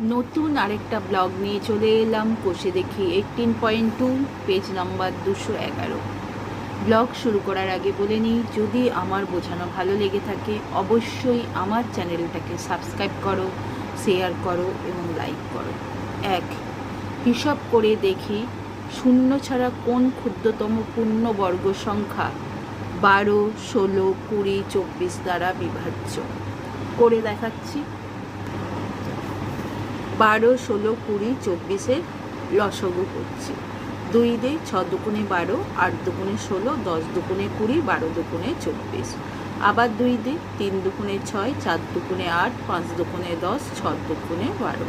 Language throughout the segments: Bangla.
নতুন আরেকটা ব্লগ নিয়ে চলে এলাম। কষে দেখি eighteen point two page number দুশো এগারো। ব্লগ শুরু করার আগে বলে নিই, যদি আমার বোঝানো ভালো লেগে থাকে, অবশ্যই আমার চ্যানেলটাকে সাবস্ক্রাইব করো শেয়ার করো এবং লাইক করো। এক, হিসাব করে দেখি, শূন্য ছাড়া কোন ক্ষুদ্রতম পূর্ণ বর্গ সংখ্যা বারো, ষোলো, কুড়ি, চব্বিশ দ্বারা বিভাজ্য। করে দেখাচ্ছি। বারো, ষোলো, কুড়ি চব্বিশের লসগু করছি। দুই দে ছ দুগুণে বারো, আট দুগুণে ষোলো, দশ দুগুণে কুড়ি, বারো দুগুণে চব্বিশ। আবার দুই দে তিন দুগুণে ছয়, চার দুগুণে আট, পাঁচ দুগুণে দশ, ছ দুগুণে বারো।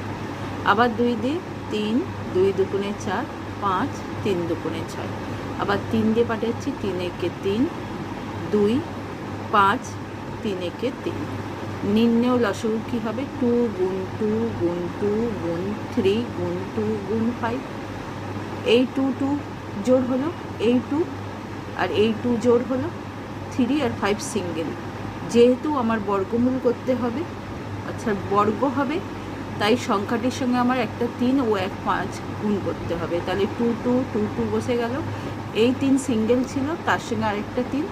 আবার দুই দে তিন, দুই দুগুণে চার, পাঁচ, তিন দুগুণে ছয়। আবার তিন দিয়ে পাঠাচ্ছি, তিন একে তিন, দুই, পাঁচ, তিন একে তিন। নিম্নেও লসগু কী হবে? টু গুণ টু গুণ টু গুণ থ্রি গুণ টু গুণ ফাইভ। এই টু টু জোর হলো, এই টু আর এই টু জোর হলো, থ্রি আর ফাইভ সিঙ্গেল। যেহেতু আমার বর্গমূল করতে হবে আচ্ছা বর্গ হবে, তাই সংখ্যাটির সঙ্গে আমার একটা তিন ও এক পাঁচ গুণ করতে হবে। তাহলে টু টু টু টু বসে গেল। এই তিন সিঙ্গেল ছিল, তার সঙ্গে আরেকটা তিন।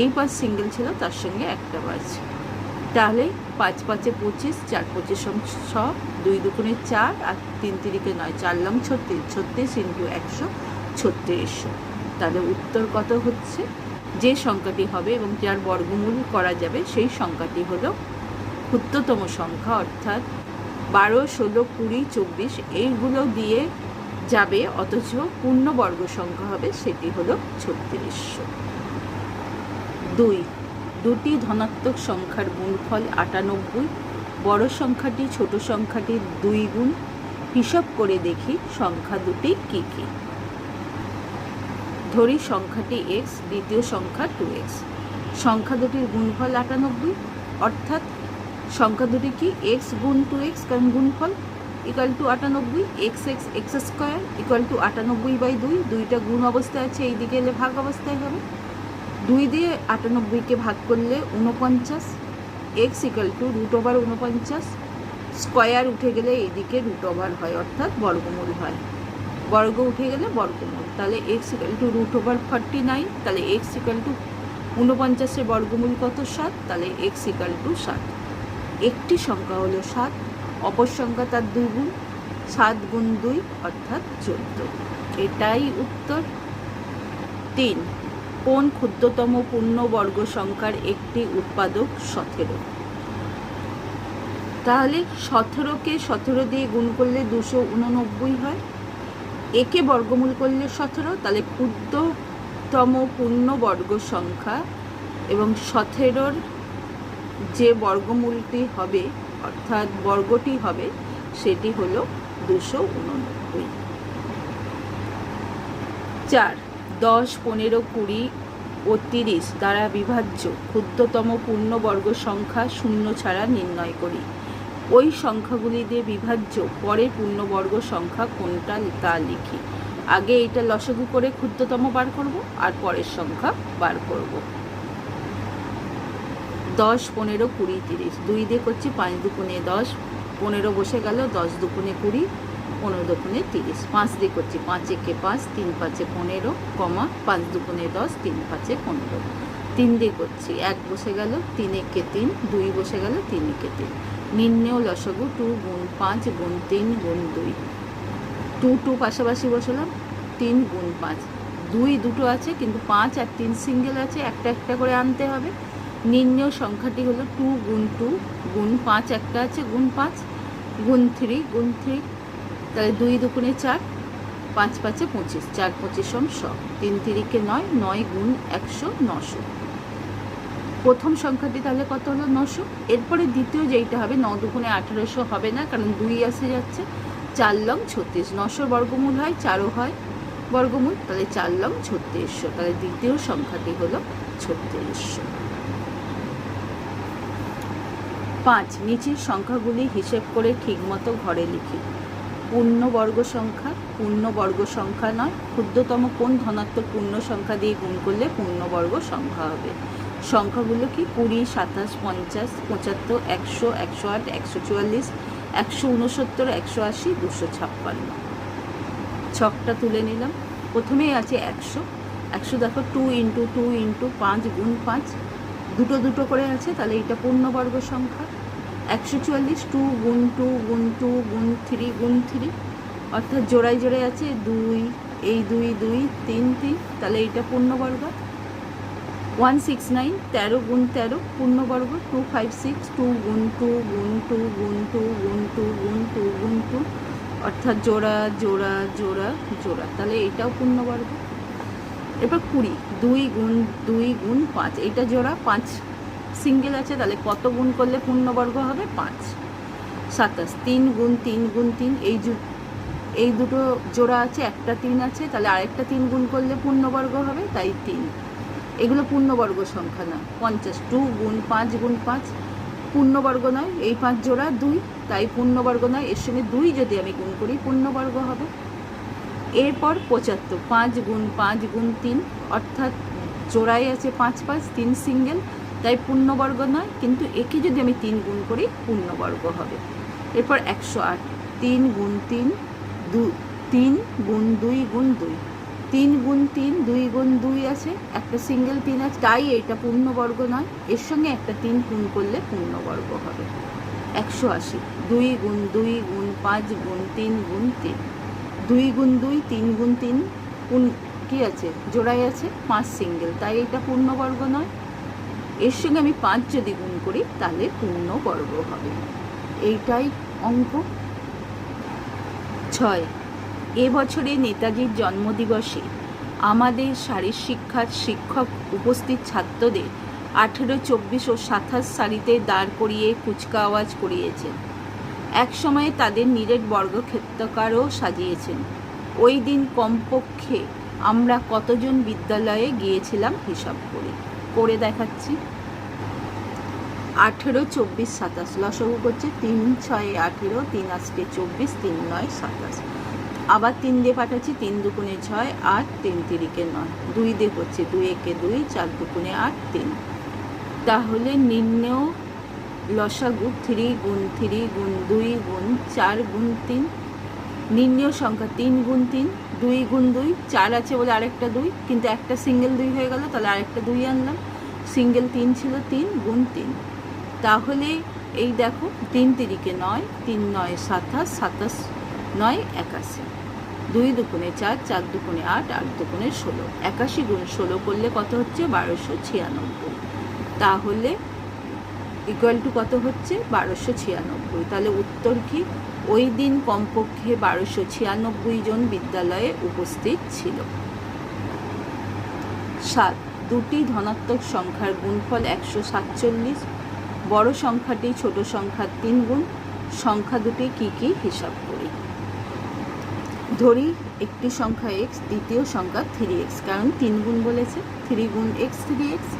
এই পাঁচ সিঙ্গেল ছিল, তার সঙ্গে একটা পাঁচ। তাহলে পাঁচ পাঁচে পঁচিশ, চার পঁচিশ ছ, দুই দুগুণে চার আর তিন তিরিকে নয়, চার লং ছত্রিশ ছত্রিশ ইন্টু একশো ছত্রিশশো তাহলে উত্তর কত হচ্ছে? যে সংখ্যাটি হবে এবং যার বর্গমূল করা যাবে, সেই সংখ্যাটি হলো ক্ষুদ্রতম সংখ্যা, অর্থাৎ বারো, ষোলো, কুড়ি, চব্বিশ, এইগুলো দিয়ে যাবে, অথচ পূর্ণবর্গ সংখ্যা হবে, সেটি হলো ছত্রিশশো দুই দুটি ধনাত্মক সংখ্যার গুণফল আটানব্বই, বড় সংখ্যাটি ছোট সংখ্যাটির দুই গুণ। হিসাব করে দেখি সংখ্যা দুটি কী কী। ধরি সংখ্যাটি এক্স দ্বিতীয় সংখ্যা টু এক্স সংখ্যা দুটির গুণফল আটানব্বই, অর্থাৎ সংখ্যা দুটি কি এক্স গুণ টু এক্স কারণ গুণফল? ইকাল টু আটানব্বই x x x square equal to আটানব্বই বাই দুই, দুইটা গুণ অবস্থায় আছে এই দিকে এলে ভাগ অবস্থায় হবে। দুই দিয়ে আটানব্বইকে ভাগ করলে উনপঞ্চাশ x equal to root over উনপঞ্চাশ স্কোয়ার উঠে গেলে এইদিকে রুট ওভার হয়, অর্থাৎ বর্গমূল হয়। বর্গ উঠে গেলে বর্গমূল। তাহলে x equal to root over forty nine তাহলে এক্স ইকাল টু উনপঞ্চাশের বর্গমূল কত সাত? তাহলে এক্স ইকাল টু সাত। একটি সংখ্যা হলো সাত, অপর সংখ্যা তার দুই গুণ সাত গুণ দুই, অর্থাৎ চোদ্দ। এটাই উত্তর। তিন। কোন ক্ষুদ্রতম পূর্ণবর্গ সংখ্যার একটি উৎপাদক সতেরো? তাহলে সতেরোকে সতেরো দিয়ে গুণ করলে দুশো উননব্বই হয়। একে বর্গমূল করলে সতেরো, তাহলে ক্ষুদ্রতম পূর্ণবর্গ সংখ্যা এবং সতেরোর যে বর্গমূলটি হবে, অর্থাৎ বর্গটি হবে, সেটি হলো দুশো উননব্বই। চার দশ, পনেরো, কুড়ি ও তিরিশ দ্বারা বিভাজ্য। ক্ষুদ্রতম পূর্ণবর্গ সংখ্যা শূন্য ছাড়া নির্ণয় করি। ওই সংখ্যাগুলি দিয়ে বিভাজ্য, পরে পূর্ণবর্গ সংখ্যা কোনটা তা লিখি। আগে এটা লসগু করে ক্ষুদ্রতম বার করব আর পরের সংখ্যা বার করব। দশ, পনেরো, কুড়ি, তিরিশ। দুই দিয়ে করছি পাঁচ দুপুনে দশ, পনেরো বসে গেল, দশ দুপুনে কুড়ি পনেরো দুপুনে তিরিশ। পাঁচ দিয়ে করছি পাঁচ একে পাঁচ, তিন পাঁচে পনেরো, কমা পাঁচ দুপুনে দশ, তিন পাঁচে পনেরো। তিন দিয়ে করছি, এক বসে গেল, তিন একে তিন, দুই বসে গেল, তিন একে তিন। নিম্নেও লসগু টু গুণ পাঁচ গুণ তিন গুণ দুই। টু টু পাশাপাশি বসালাম, তিন গুণ পাঁচ। দুই দুটো আছে, কিন্তু পাঁচ আর তিন সিঙ্গেল আছে, একটা একটা করে আনতে হবে। নিম্নেও সংখ্যাটি হলো টু গুণ টু গুণ পাঁচ, একটা আছে, গুণ পাঁচ। গুণ থ্রি গুণ থ্রি তাহলে দুই দুগুণে চার, পাঁচ পাঁচে পঁচিশ, চার পঁচিশ সম শ, তিন তিরিকে নয় নয় গুণ একশো নশো। প্রথম সংখ্যাটি তাহলে কত হলো? নশো। এরপরে দ্বিতীয় যেইটা হবে, ন দুগুণে আঠেরোশো হবে না, কারণ দুই আসে যাচ্ছে। চার লং ছত্রিশ। নশোর বর্গমূল হয়, চারও হয় বর্গমূল, তাহলে চার লং ছত্রিশশো। তাহলে দ্বিতীয় সংখ্যাটি হলো ছত্রিশশো। পাঁচ, নিচের সংখ্যাগুলি হিসেব করে ঠিকমতো ঘরে লিখি। পূর্ণবর্গ সংখ্যা পূর্ণবর্গ সংখ্যা নয়, ক্ষুদ্রতম কোন ধনাত্মক পূর্ণ সংখ্যা দিয়ে গুণ করলে পূর্ণবর্গ সংখ্যা হবে। সংখ্যাগুলো কি? কুড়ি, সাতাশ, পঞ্চাশ, পঁচাত্তর, একশো একশো আট, একশো চুয়াল্লিশ, একশো উনসত্তর একশো আশি, দুশো ছাপ্পান্ন। ছকটা তুলে নিলাম। প্রথমেই আছে একশো। একশো দেখো টু ইন্টু টু ইন্টু পাঁচ গুণ পাঁচ। দুটো দুটো করে আছে, তাহলে এটা পূর্ণবর্গ সংখ্যা। একশো চুয়াল্লিশ, টু গুণ টু গুণ টু গুণ থ্রি গুণ থ্রি। অর্থাৎ জোড়ায় জোড়ায় আছে দুই, এই দুই দুই, তিন তিন, তাহলে এইটা পূর্ণবর্গ। ওয়ান সিক্স নাইন, তেরো গুণ তেরো, পূর্ণবর্গ, টু ফাইভ সিক্স, টু গুণ টু গুণ টু গুণ টু গুণ টু গুণ টু গুণ টু। অর্থাৎ জোড়া জোড়া জোড়া জোড়া, তাহলে এটাও পূর্ণবর্গ। এরপর কুড়ি, দুই গুণ দুই গুণ পাঁচ, এইটা জোড়া পাঁচ। সিঙ্গেল আছে, তাহলে কত গুণ করলে পূর্ণবর্গ হবে? পাঁচ। সাতাশ। তিন গুণ তিন গুণ তিন, এই যু এই দুটো জোড়া আছে, একটা তিন আছে, তাহলে আরেকটা তিন গুণ করলে পূর্ণবর্গ হবে, তাই তিন। এগুলো পূর্ণবর্গ সংখ্যা না। পঞ্চাশ টু গুণ পাঁচ গুণ পাঁচ, পূর্ণবর্গ নয়, এই পাঁচ জোড়া দুই, তাই পূর্ণবর্গ নয়, এর সঙ্গে দুই যদি আমি গুণ করি, পূর্ণবর্গ হবে। এরপর পঁচাত্তর, পাঁচ গুণ পাঁচ গুণ তিন, অর্থাৎ জোড়াই আছে পাঁচ পাঁচ, তিন সিঙ্গেল তাই পূর্ণবর্গ নয়, কিন্তু একে যদি আমি তিন গুণ করি, পূর্ণবর্গ হবে। এরপর একশো আট, তিন গুণ তিন, দু, তিন গুণ দুই গুণ দুই। তিন গুণ তিন, দুই গুণ দুই আছে, একটা সিঙ্গেল তিন আছে, তাই এটা পূর্ণবর্গ নয়, এর সঙ্গে একটা তিন গুণ করলে পূর্ণবর্গ হবে। একশো আশি, দুই গুণ দুই গুণ পাঁচ গুণ তিন গুণ তিন। দুই গুণ দুই, তিন গুণ তিন, কোন কী আছে? জোড়াই আছে, পাঁচ সিঙ্গেল, তাই এটা পূর্ণবর্গ নয় এর সঙ্গে আমি পাঁচ যদি গুণ করি, তাহলে পূর্ণ পূর্ণবর্গ হবে। এইটাই অঙ্ক। ছয়। এবছরে নেতাজির জন্মদিবসে আমাদের শারীর শিক্ষার শিক্ষক উপস্থিত ছাত্রদের আঠেরো, চব্বিশ ও সাতাশ সারিতে দাঁড় করিয়ে কুচকাওয়াজ করিয়েছেন। এক সময়ে তাদের নিরেট বর্গক্ষেত্রকারও সাজিয়েছেন। ওই দিন কমপক্ষে আমরা কতজন বিদ্যালয়ে গিয়েছিলাম হিসাব করে। করে দেখাচ্ছি। আঠেরো, চব্বিশ, সাতাশ। লসগু করছে তিন, ছয়, আঠেরো, তিন আজকে চব্বিশ, তিন, নয়, সাতাশ। আবার তিন দিয়ে পাঠাচ্ছি, তিন দুগুণে ছয়, আট, তিন তিরিকে নয়। দুই দিয়ে করছে দুই, একে দুই, চার দুগুণে আট, তিন। তাহলে নিম্নেও লসাগু, থ্রি গুণ থ্রি গুণ দুই গুণ চার গুণ তিন নির্ণয় সংখ্যা তিন গুণ তিন, দুই গুণ দুই, চার আছে বলে আরেকটা দুই, কিন্তু একটা সিঙ্গেল দুই হয়ে গেল, তাহলে আরেকটা দুই আনলাম। সিঙ্গেল তিন ছিল তিন গুণ তিন। তাহলে এই দেখো, তিন তিরিকে নয়, তিন নয় সাতাশ সাতাশ নয় একাশি। দুই দুগুণে চার চার দুগুণে আট আট দুগুণে ষোলো। একাশি গুণ ষোলো করলে কত হচ্ছে? বারোশো ছিয়ানব্বই। তাহলে ইকুয়াল টু কত হচ্ছে? বারোশো ছিয়ানব্বই। তাহলে উত্তর কি? ওই দিন কমপক্ষে বারোশো ছিয়ানব্বই জন বিদ্যালয়ে উপস্থিত ছিল। সাত, দুটি ধনাত্মক সংখ্যার গুণফল একশো সাতচল্লিশ, বড় সংখ্যাটি ছোট সংখ্যার তিন গুণ, সংখ্যা দুটি কি কি হিসাব করি। ধরি, একটি সংখ্যা এক্স দ্বিতীয় সংখ্যা থ্রি এক্স কারণ তিন গুণ বলেছে থ্রি গুণ এক্স থ্রি এক্স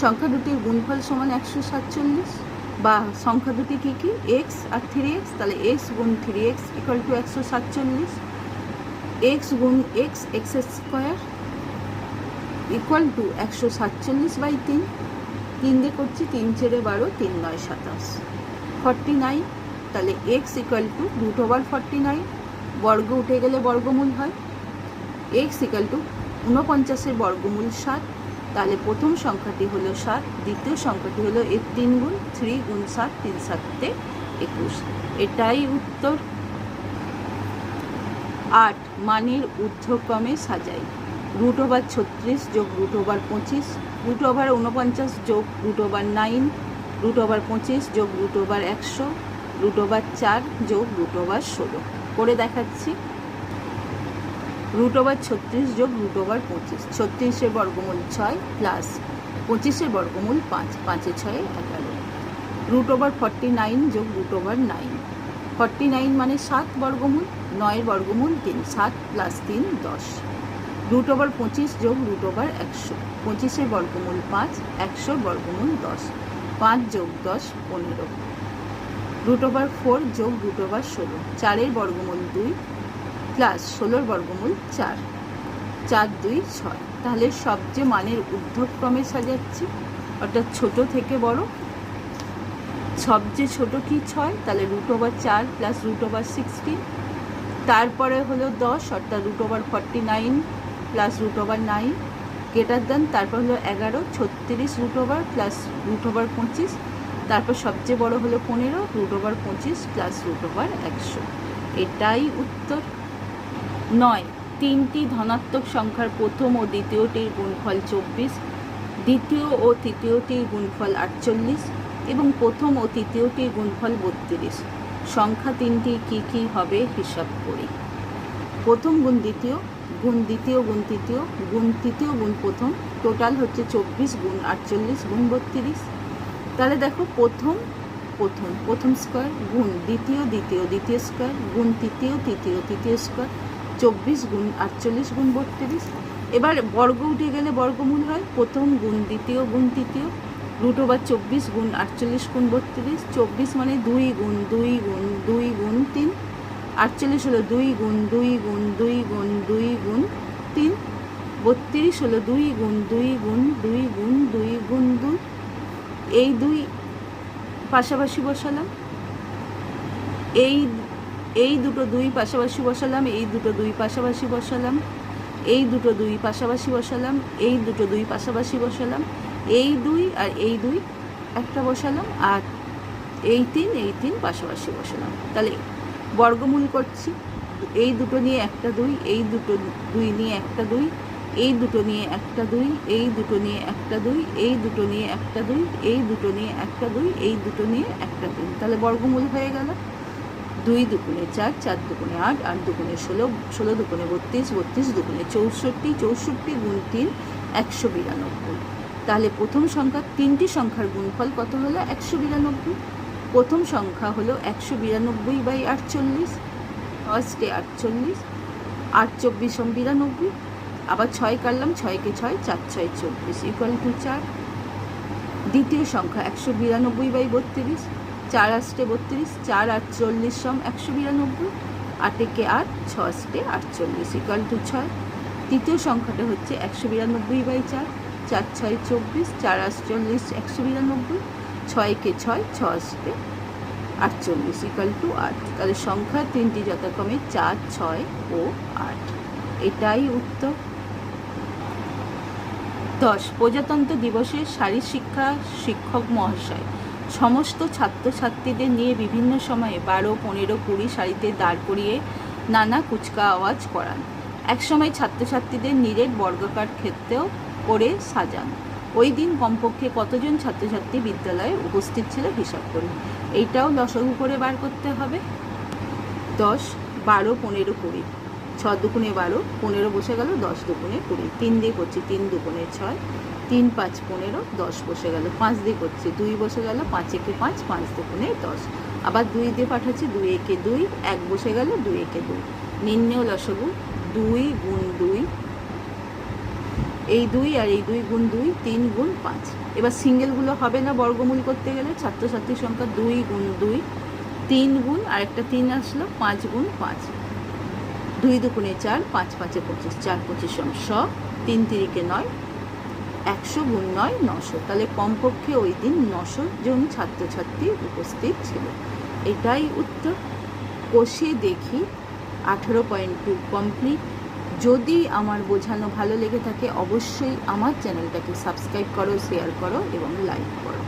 সংখ্যা দুটির গুণফল সমান একশো সাতচল্লিশ। বা সংখ্যা দুটি কী কী? এক্স আর থ্রি এক্স তাহলে এক্স গুণ থ্রি এক্স ইকুয়াল টু একশো সাতচল্লিশ। এক্স গুণ x x square equal to একশো সাতচল্লিশ বাই তিন। তিন দিয়ে করছি তিন চেড়ে বারো, তিন নয় সাতাশ। ফর্টি নাইন তাহলে x equal to root over forty nine বর্গ উঠে গেলে বর্গমূল হয়। এক্স ইকুয়াল টু ঊনপঞ্চাশের বর্গমূল সাত। তাহলে প্রথম সংখ্যাটি হলো সাত, দ্বিতীয় সংখ্যাটি হলো এর তিন গুণ থ্রি গুণ সাত, তিন সাতে একুশ। এটাই উত্তর। আট, মানের ঊর্ধ্বক্রমে সাজাই। রুট ওভার ছত্রিশ যোগ রুট ওভার পঁচিশ রুট ওভার ঊনপঞ্চাশ যোগ root over nine root over পঁচিশ যোগ রুট ওভার একশো রুট ওভার চার যোগ রুট ওভার ষোলো। করে দেখাচ্ছি। রুট ওভার ছত্রিশ যোগ রুট ওভার পঁচিশ। ছত্রিশের বর্গমূল ছয় প্লাস পঁচিশের বর্গমূল পাঁচ। পাঁচে ছয়ে এগারো। রুট ওভার ফর্টি নাইন যোগ root over nine forty nine মানে সাত বর্গমূল, নয়ের বর্গমূল তিন, সাত প্লাস তিন, দশ। রুট ওভার পঁচিশ যোগ রুট ওভার একশো। পঁচিশের বর্গমূল পাঁচ, একশোর বর্গমূল দশ। পাঁচ যোগ দশ, পনেরো। রুট ওভার ফোর যোগ রুট ওভার ষোলো। চারের বর্গমূল দুই প্লাস ষোলোর বর্গমূল চার। চার, দুই, ছয়। তাহলে সবচেয়ে মানের ঊর্ধ্বক্রমে সাজাচ্ছি। অর্থাৎ ছোট থেকে বড়। সবচেয়ে ছোট কি ছয়? তাহলে রুট ওভার চার প্লাস রুট ওভার সিক্সটিন তারপরে হলো দশ, অর্থাৎ root over forty nine plus root over nine greater than তারপর হলো এগারো, ছত্রিশ root over plus root over পঁচিশ। তারপর সবচেয়ে বড় হলো পনেরো রুট ওভার পঁচিশ প্লাস রুট ওভার একশো। এটাই উত্তর। নয়, তিনটি ধনাত্মক সংখ্যার প্রথম ও দ্বিতীয়টির গুণফল চব্বিশ, দ্বিতীয় ও তৃতীয়টির গুণফল আটচল্লিশ এবং প্রথম ও তৃতীয়টির গুণফল বত্রিশ। সংখ্যা তিনটি কি কি হবে হিসাব করি। প্রথম গুণ দ্বিতীয় গুণ দ্বিতীয়, গুণ তৃতীয় গুণ তৃতীয়, গুণ প্রথম, টোটাল হচ্ছে চব্বিশ গুণ আটচল্লিশ, গুণ বত্রিশ। তাহলে দেখো প্রথম প্রথম প্রথম স্কোয়ার গুণ দ্বিতীয় দ্বিতীয় দ্বিতীয় স্কোয়ার গুণ তৃতীয় তৃতীয় তৃতীয় স্কোয়ার চব্বিশ গুণ আটচল্লিশ গুণ বত্রিশ এবার বর্গ উঠে গেলে বর্গমূল হয় প্রথম গুণ দ্বিতীয় গুণ তৃতীয় রুট ওভার চব্বিশ গুণ আটচল্লিশ গুণ বত্রিশ চব্বিশ মানে দুই গুণ দুই গুণ দুই গুণ তিন আটচল্লিশ হলো দুই গুণ দুই গুণ দুই গুণ দুই গুণ তিন বত্রিশ হলো দুই গুণ দুই গুণ দুই গুণ দুই গুণ দুই এই দুই পাশাপাশি বসালাম এই এই দুটো দুই পাশাপাশি বসালাম এই দুটো দুই পাশাপাশি বসালাম এই দুটো দুই পাশাপাশি বসালাম এই দুটো দুই পাশাপাশি বসালাম এই দুই আর এই দুই একটা বসালাম আর এই তিন এই তিন পাশাপাশি বসালাম তাহলে বর্গমূল করছি এই দুটো নিয়ে একটা দুই এই দুটো দুই নিয়ে একটা দুই এই দুটো নিয়ে একটা দুই এই দুটো নিয়ে একটা দুই এই দুটো নিয়ে একটা দুই এই দুটো নিয়ে একটা দুই এই দুটো নিয়ে একটা দুই তাহলে বর্গমূল হয়ে গেল দুই দুগুণে চার চার দুগুণে আট আট দুগুণে ষোলো ষোলো দুগুণে বত্রিশ বত্রিশ দুগুণে চৌষট্টি চৌষট্টি গুণ তিন, একশো বিরানব্বই। তাহলে প্রথম সংখ্যা তিনটি সংখ্যার গুণফল কত হলো? একশো বিরানব্বই। প্রথম সংখ্যা হলো একশো বিরানব্বই বাই আটচল্লিশ ফার্স্টে আটচল্লিশ, আট চব্বিশ বিরানব্বই, আবার ছয় কাটলাম, ছয়কে ছয়, চার ছয় চব্বিশ ইকুয়াল টু চার। দ্বিতীয় সংখ্যা একশো বিরানব্বই বাই বত্রিশ চার আষ্টে বত্রিশ, চার আটচল্লিশ সম একশো বিরানব্বই আটেকে আট, ছ আষ্টে আটচল্লিশ ইকুয়াল টু ছয়। তৃতীয় সংখ্যাটা হচ্ছে একশো বিরানব্বই বাই চার চার ছয় চব্বিশ, চার আটচল্লিশ একশো বিরানব্বই ছয়কে ছয়, ছ আষ্টে আটচল্লিশ ইকাল টু আট। তাহলে সংখ্যা তিনটি যথাক্রমে চার, ছয় ও আট। এটাই উত্তর। দশ, প্রজাতন্ত্র দিবসে শারীর শিক্ষা শিক্ষক মহাশয়। সমস্ত ছাত্রছাত্রীদের নিয়ে বিভিন্ন সময়ে বারো, পনেরো, কুড়ি সারিতে দাঁড় করিয়ে নানা কুচকা আওয়াজ করান। একসময় ছাত্রছাত্রীদের নিরেট বর্গাকার ক্ষেত্রেও করে সাজান। ওই দিন কমপক্ষে কতজন ছাত্রছাত্রী বিদ্যালয়ে উপস্থিত ছিল হিসাব করুন। এইটাও লসগু করে বার করতে হবে। দশ, বারো, পনেরো, কুড়ি। ছ দুগুণে বারো, পনেরো বসে গেল, দশ দুগুণে কুড়ি। তিন দিয়ে করছি তিন দুগুণে ছয়। তিন পাঁচ পনেরো, দশ বসে গেল। পাঁচ দিয়ে করছি, দুই বসে গেল, পাঁচ একে পাঁচ পাঁচ দুগুণে দশ। আবার দুই দিয়ে পাঠাচ্ছি, দুই একে দুই, এক বসে গেল, দুই একে দুই। নিম্নেও লসগু, দুই গুণ দুই। এই দুই আর এই দুই গুণ দুই, তিন গুণ পাঁচ। এবার সিঙ্গেলগুলো হবে না বর্গমূল করতে গেলে, ছাত্রছাত্রীর সংখ্যা দুই গুণ দুই, তিন গুণ আর একটা তিন আসলো, পাঁচ গুণ পাঁচ। দুই দুগুণে চার, পাঁচ পাঁচে পঁচিশ, চার পঁচিশ শ তিন তিরিকে নয় একশো গুণ নয়, নশো। তাহলে কমপক্ষে ওই দিন নশো জন ছাত্রছাত্রী উপস্থিত ছিল। এটাই উত্তর। কষে দেখি আঠেরো পয়েন্ট টু কমপ্লিট যদি আমার বোঝানো ভালো লেগে থাকে, অবশ্যই আমার চ্যানেলটাকে সাবস্ক্রাইব করো শেয়ার করো এবং লাইক করো।